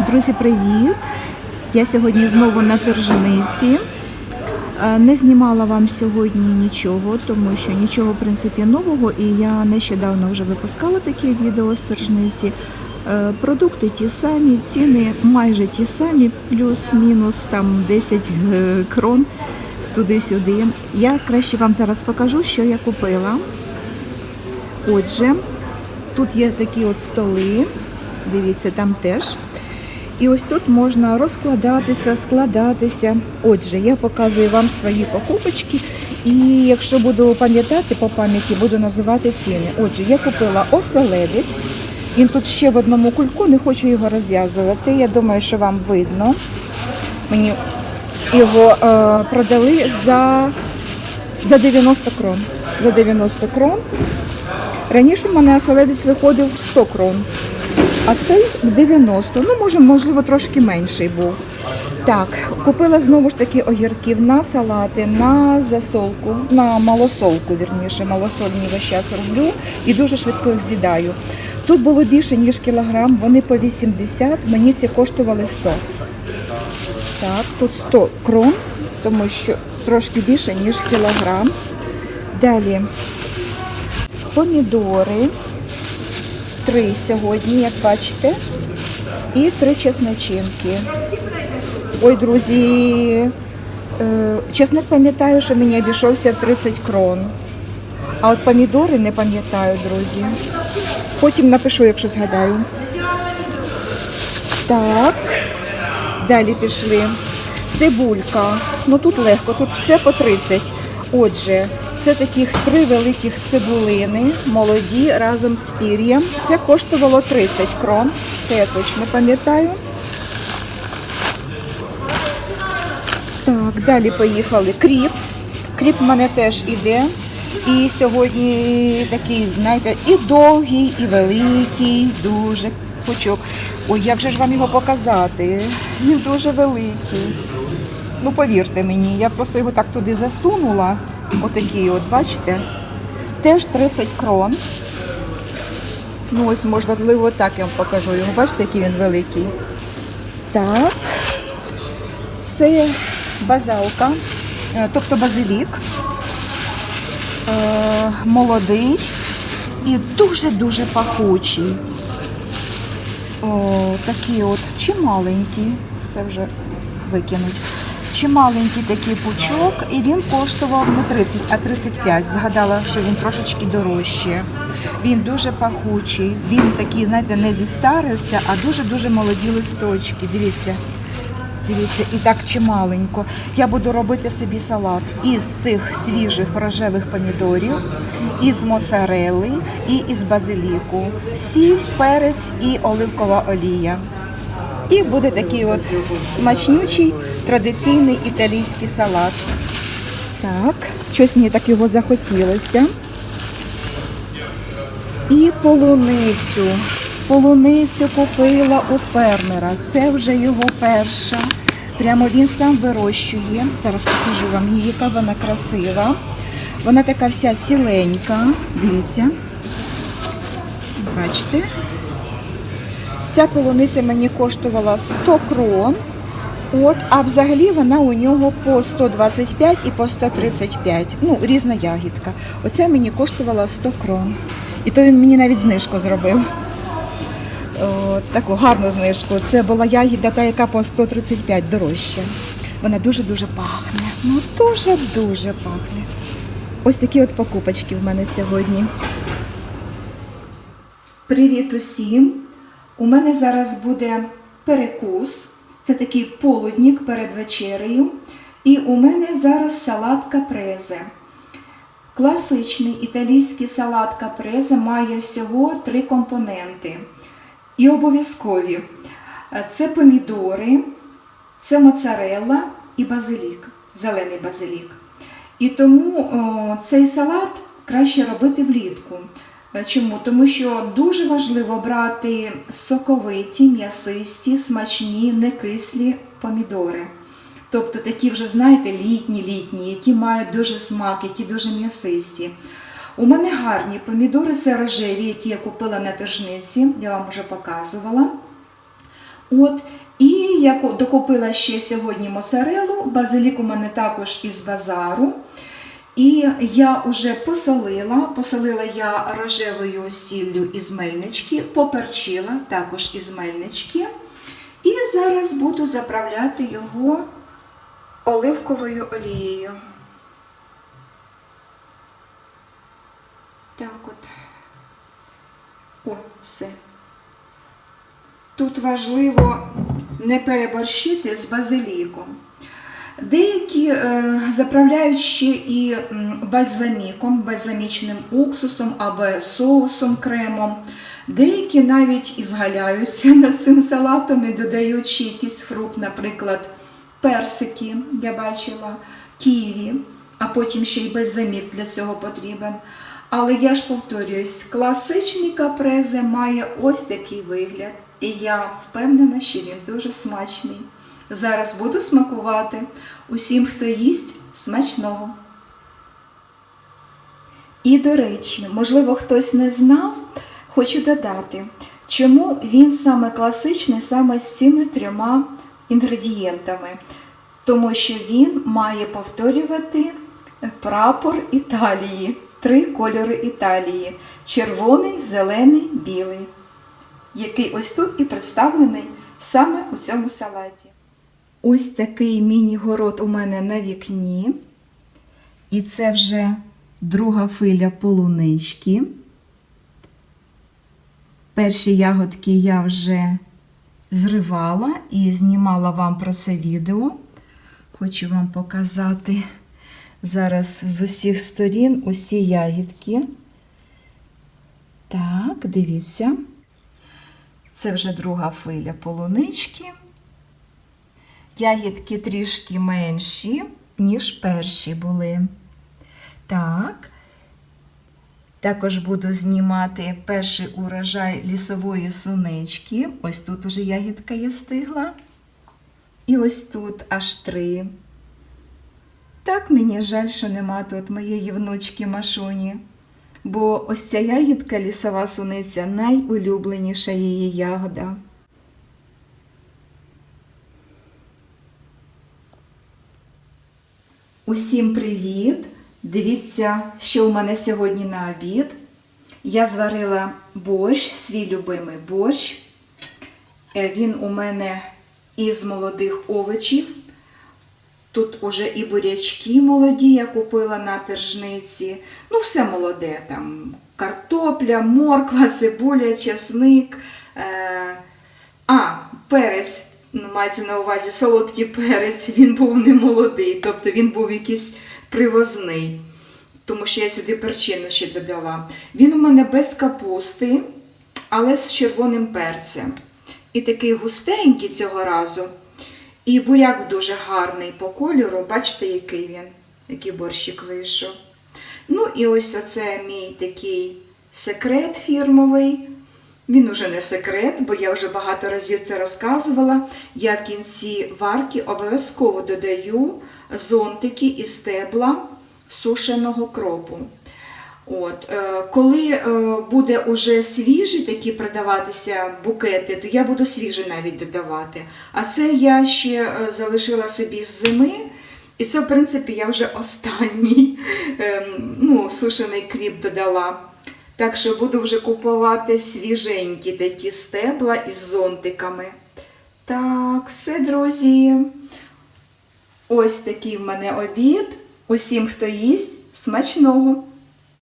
Друзі, привіт! Я сьогодні знову на Торжениці. Е, Не знімала вам сьогодні нічого, тому що нічого в принципі нового, і я нещодавно вже випускала такі відео з Торжниці. Е, Продукти ті самі, ціни майже ті самі, плюс-мінус там 10 е, крон туди-сюди. Я краще вам зараз покажу, що я купила. Отже, тут є такі от столи. Дивіться, там теж. І ось тут можна розкладатися, складатися. Отже, я показую вам свої покупочки. І якщо буду пам'ятати по пам'яті, буду називати ціни. Отже, я купила оселедець. Він тут ще в одному кульку, не хочу його розв'язувати. Я думаю, що вам видно. Мені його е, продали за, за 90 крон. За 90 крон. Раніше в мене оселедець виходив в 100 крон, а цей 90. Ну, може, можливо, трошки менший був. Так, купила знову ж таки огірків на салати, на засолку, на малосолку, вірніше, малосольні весь час роблю і дуже швидко їх з'їдаю. Тут було більше, ніж кілограм, вони по 80, мені ці коштували 100. Так, тут 100 крон, тому що трошки більше, ніж кілограм. Далі помідори. Три сьогодні, як бачите. І три чесночинки. Ой, друзі, е, чесник пам'ятаю, що мені обійшовся 30 крон. А от помідори не пам'ятаю, друзі. Потім напишу, якщо згадаю. Так. Далі пішли. Цибулька. Ну тут легко, тут все по 30. Отже, це таких три великих цибулини, молоді разом з пір'ям. Це коштувало 30 крон. Це я точно пам'ятаю. Так, далі поїхали. Кріп. Кріп в мене теж іде. І сьогодні такий, знаєте, і довгий, і великий, дуже пучок. Ой, як же ж вам його показати? Він дуже великий. Ну, повірте мені, я просто його так туди засунула. Отакий, от, бачите? Теж 30 крон. Ну, ось, можливо, так я вам покажу його. Бачите, який він великий. Так. Це базалка, е, тобто базилік. Е, молодий і дуже-дуже пахучий. О, такі от чималенькі, це вже викинуть. Чималенький такий пучок, і він коштував не 30, а 35. Згадала, що він трошечки дорожче. Він дуже пахучий. Він такий, знаєте, не зістарився, а дуже-дуже молоді листочки. Дивіться. Дивіться, і так чималенько. Я буду робити собі салат із тих свіжих рожевих помідорів, із моцарели і із базиліку, сіль, перець і оливкова олія. І буде такий от смачнючий традиційний італійський салат. Так, щось мені так його захотілося. І полуницю. Полуницю купила у фермера. Це вже його перша. Прямо він сам вирощує. Зараз покажу вам її, яка вона красива. Вона така вся ціленька. Дивіться. Бачите? Ця полуниця мені коштувала 100 крон. От, а взагалі вона у нього по 125 і по 135. Ну, різна ягідка. Оця мені коштувала 100 крон. І то він мені навіть знижку зробив. О, таку гарну знижку. Це була ягіда, та яка по 135 дорожча. Вона дуже-дуже пахне. Ну, дуже-дуже пахне. Ось такі от покупочки в мене сьогодні. Привіт усім! У мене зараз буде перекус. Це такий полуднік перед вечерею. І у мене зараз салат капрезе. Класичний італійський салат капрезе має всього три компоненти. І обов'язкові. Це помідори, це моцарелла і базилік, зелений базилік. І тому о, цей салат краще робити влітку. Е, Чому? Тому що дуже важливо брати соковиті, м'ясисті, смачні, некислі помідори. Тобто такі вже, знаєте, літні-літні, які мають дуже смак, які дуже м'ясисті. У мене гарні помідори, це рожеві, які я купила на тержниці, я вам вже показувала. От. І я докупила ще сьогодні моцарелу, базилік у мене також із базару. І я вже посолила. Посолила я рожевою сіллю із мельнички, поперчила також із мельнички. І зараз буду заправляти його оливковою олією. Так от. О, все. Тут важливо не переборщити з базиліком. Деякі е, заправляють ще і бальзаміком, бальзамічним уксусом або соусом кремом. Деякі навіть і згаляються над цим салатом і додають ще якийсь фрукт, наприклад, персики, я бачила, ківі, а потім ще й бальзамік для цього потрібен. Але я ж повторююсь, класичний капрезе має ось такий вигляд, і я впевнена, що він дуже смачний. Зараз буду смакувати. Усім, хто їсть, смачного. І, до речі, можливо, хтось не знав, хочу додати, чому він саме класичний саме з цими трьома інгредієнтами. Тому що він має повторювати прапор Італії, три кольори Італії: червоний, зелений, білий, який ось тут і представлений саме у цьому салаті. Ось такий міні-город у мене на вікні. І це вже друга филя полунички. Перші ягодки я вже зривала і знімала вам про це відео. Хочу вам показати зараз з усіх сторін усі ягідки. Так, дивіться. Це вже друга филя полунички. Ягідки трішки менші, ніж перші були. Так. Також буду знімати перший урожай лісової сунички. Ось тут уже ягідка є стигла. І ось тут аж три. Так мені жаль, що нема тут моєї внучки Машуні. Бо ось ця ягідка лісова суниця найулюбленіша її ягода. Усім привіт! Дивіться, що у мене сьогодні на обід. Я зварила борщ, свій любимий борщ. Е, Він у мене із молодих овочів. Тут уже і бурячки молоді, я купила на тержниці. Ну, все молоде. Там картопля, морква, цибуля, чесник. Е, а, перець, мається на увазі солодкий перець, він був не молодий, тобто він був якийсь привозний, тому що я сюди перчину ще додала. Він у мене без капусти, але з червоним перцем. І такий густенький цього разу. І буряк дуже гарний по кольору. Бачите, який він, який борщик вийшов. Ну, і ось оце мій такий секрет фірмовий. Він уже не секрет, бо я вже багато разів це розказувала. Я в кінці варки обов'язково додаю зонтики і стебла сушеного кропу. От, е, коли е, буде уже свіжі такі продаватися букети, то я буду свіжі навіть додавати. А це я ще е, залишила собі з зими. І це, в принципі, я вже останній ем, ну, сушений кріп додала. Так що буду вже купувати свіженькі такі стебла із зонтиками. Так, все, друзі. Ось такий в мене обід. Усім, хто їсть, смачного!